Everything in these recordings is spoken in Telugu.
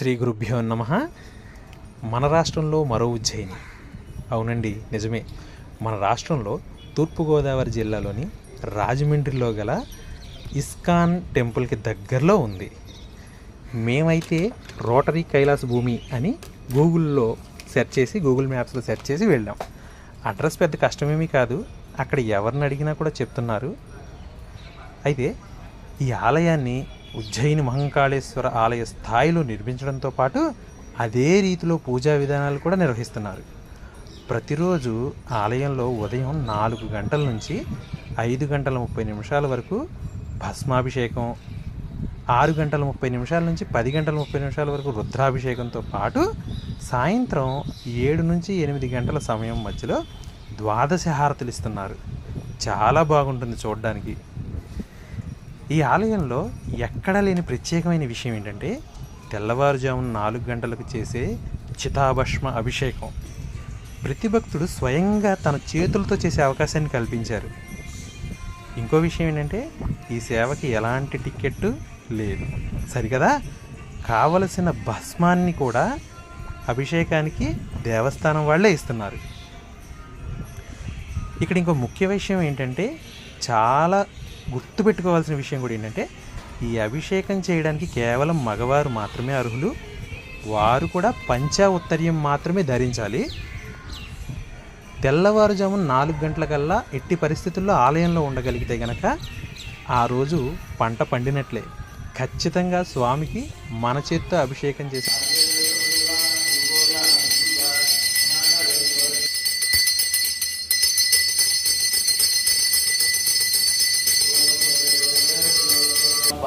శ్రీ గురుభ్యో నమ. మన రాష్ట్రంలో మరో ఉజ్జయిని. అవునండి నిజమే. మన రాష్ట్రంలో తూర్పుగోదావరి జిల్లాలోని రాజమండ్రిలో గల ఇస్కాన్ టెంపుల్కి దగ్గరలో ఉంది. మేమైతే రోటరీ కైలాస భూమి అని గూగుల్లో సెర్చ్ చేసి గూగుల్ మ్యాప్స్లో సెర్చ్ చేసి వెళ్ళాం. అడ్రస్ పెద్ద కష్టమేమీ కాదు. అక్కడ ఎవరిని అడిగినా కూడా చెప్తున్నారు. అయితే ఈ ఆలయాన్ని ఉజ్జయిని మహంకాళేశ్వర ఆలయ స్థాయిలో నిర్మించడంతో పాటు అదే రీతిలో పూజా విధానాలు కూడా నిర్వహిస్తున్నారు. ప్రతిరోజు ఆలయంలో ఉదయం నాలుగు గంటల నుంచి ఐదు గంటల ముప్పై నిమిషాల వరకు భస్మాభిషేకం ఆరు గంటల ముప్పై నిమిషాల నుంచి పది గంటల ముప్పై నిమిషాల వరకు రుద్రాభిషేకంతో పాటు సాయంత్రం ఏడు నుంచి ఎనిమిది గంటల సమయం మధ్యలో ద్వాదశ హారతులు ఇస్తున్నారు. చాలా బాగుంటుంది చూడడానికి. ఈ ఆలయంలో ఎక్కడా లేని ప్రత్యేకమైన విషయం ఏంటంటే తెల్లవారుజామున నాలుగు గంటలకు చేసే చితాభస్మ అభిషేకం. ప్రతి భక్తుడు స్వయంగా తన చేతులతో చేసే అవకాశాన్ని కల్పించారు. ఇంకో విషయం ఏంటంటే ఈ సేవకి ఎలాంటి టికెట్ లేదు. సరికదా కావలసిన భస్మాన్ని కూడా అభిషేకానికి దేవస్థానం వాళ్ళే ఇస్తున్నారు. ఇక్కడ ఇంకో ముఖ్య విషయం ఏంటంటే చాలా గుర్తుపెట్టుకోవాల్సిన విషయం కూడా ఏంటంటే ఈ అభిషేకం చేయడానికి కేవలం మగవారు మాత్రమే అర్హులు వారు కూడా పంచా ఉత్తర్యం మాత్రమే ధరించాలి. తెల్లవారుజామున నాలుగు గంటలకల్లా ఎట్టి పరిస్థితుల్లో ఆలయంలో ఉండగలిగితే గనక ఆ రోజు పంట పండినట్లే. ఖచ్చితంగా స్వామికి మన చేత్తో అభిషేకం చేసి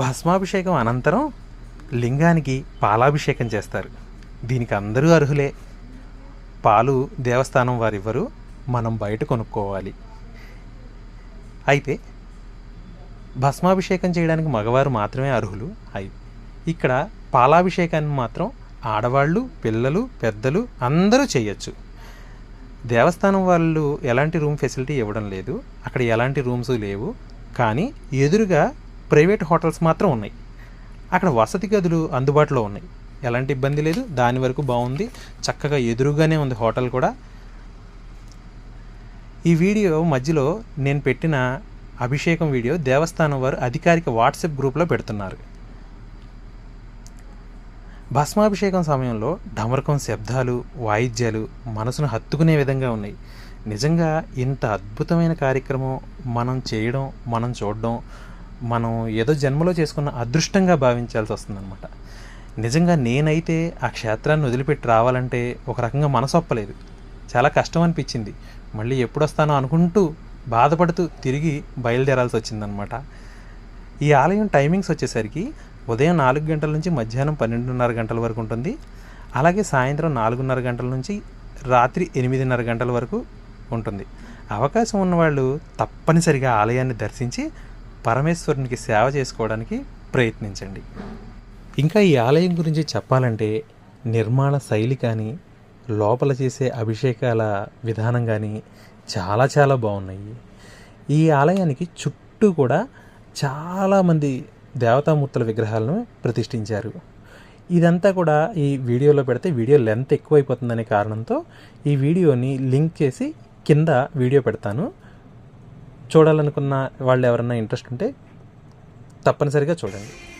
భస్మాభిషేకం అనంతరం లింగానికి పాలాభిషేకం చేస్తారు. దీనికి అందరూ అర్హులే. పాలు దేవస్థానం వారివ్వరు మనం బయట కొనుక్కోవాలి. అయితే భస్మాభిషేకం చేయడానికి మగవారు మాత్రమే అర్హులు అయి ఇక్కడ పాలాభిషేకాన్ని మాత్రం ఆడవాళ్ళు పిల్లలు పెద్దలు అందరూ చేయొచ్చు. దేవస్థానం వాళ్ళు ఎలాంటి రూమ్ ఫెసిలిటీ ఇవ్వడం లేదు అక్కడ ఎలాంటి రూమ్స్ లేవు కానీ ఎదురుగా ప్రైవేట్ హోటల్స్ మాత్రం ఉన్నాయి. అక్కడ వసతి గదులు అందుబాటులో ఉన్నాయి. ఎలాంటి ఇబ్బంది లేదు. దాని వరకు బాగుంది. చక్కగా ఎదురుగానే ఉంది హోటల్ కూడా. ఈ వీడియో మధ్యలో నేను పెట్టిన అభిషేకం వీడియో దేవస్థానం వారు అధికారిక వాట్సాప్ గ్రూప్లో పెడుతున్నారు. భస్మాభిషేకం సమయంలో డమరకం శబ్దాలు వాయిద్యాలు మనసును హత్తుకునే విధంగా ఉన్నాయి. నిజంగా ఇంత అద్భుతమైన కార్యక్రమం మనం చేయడం మనం చూడడం మనం ఏదో జన్మలో చేసుకున్న అదృష్టంగా భావించాల్సి వస్తుందన్నమాట. నిజంగా నేనైతే ఆ క్షేత్రాన్ని వదిలిపెట్టి రావాలంటే ఒక రకంగా మనసొప్పలేదు చాలా కష్టం అనిపించింది మళ్ళీ ఎప్పుడు వస్తానో అనుకుంటూ బాధపడుతూ తిరిగి బయలుదేరాల్సి వచ్చిందనమాట ఈ ఆలయం టైమింగ్స్ వచ్చేసరికి ఉదయం నాలుగు గంటల నుంచి మధ్యాహ్నం పన్నెండున్నర గంటల వరకు ఉంటుంది. అలాగే సాయంత్రం నాలుగున్నర గంటల నుంచి రాత్రి ఎనిమిదిన్నర గంటల వరకు ఉంటుంది. అవకాశం ఉన్నవాళ్ళు తప్పనిసరిగా ఆలయాన్ని దర్శించి పరమేశ్వరునికి సేవ చేసుకోవడానికి ప్రయత్నించండి. ఇంకా ఈ ఆలయం గురించి చెప్పాలంటే నిర్మాణ శైలి కానీ లోపల చేసే అభిషేకాల విధానం కానీ చాలా చాలా బాగున్నాయి. ఈ ఆలయానికి చుట్టూ కూడా చాలామంది దేవతామూర్తుల విగ్రహాలను ప్రతిష్ఠించారు. ఇదంతా కూడా ఈ వీడియోలో పెడితే వీడియో లెంత్ ఎక్కువైపోతుందనే కారణంతో ఈ వీడియోని లింక్ చేసి కింద వీడియో పెడతాను. చూడాలనుకున్న వాళ్ళు ఎవరన్నా ఇంట్రెస్ట్ ఉంటే తప్పనిసరిగా చూడండి.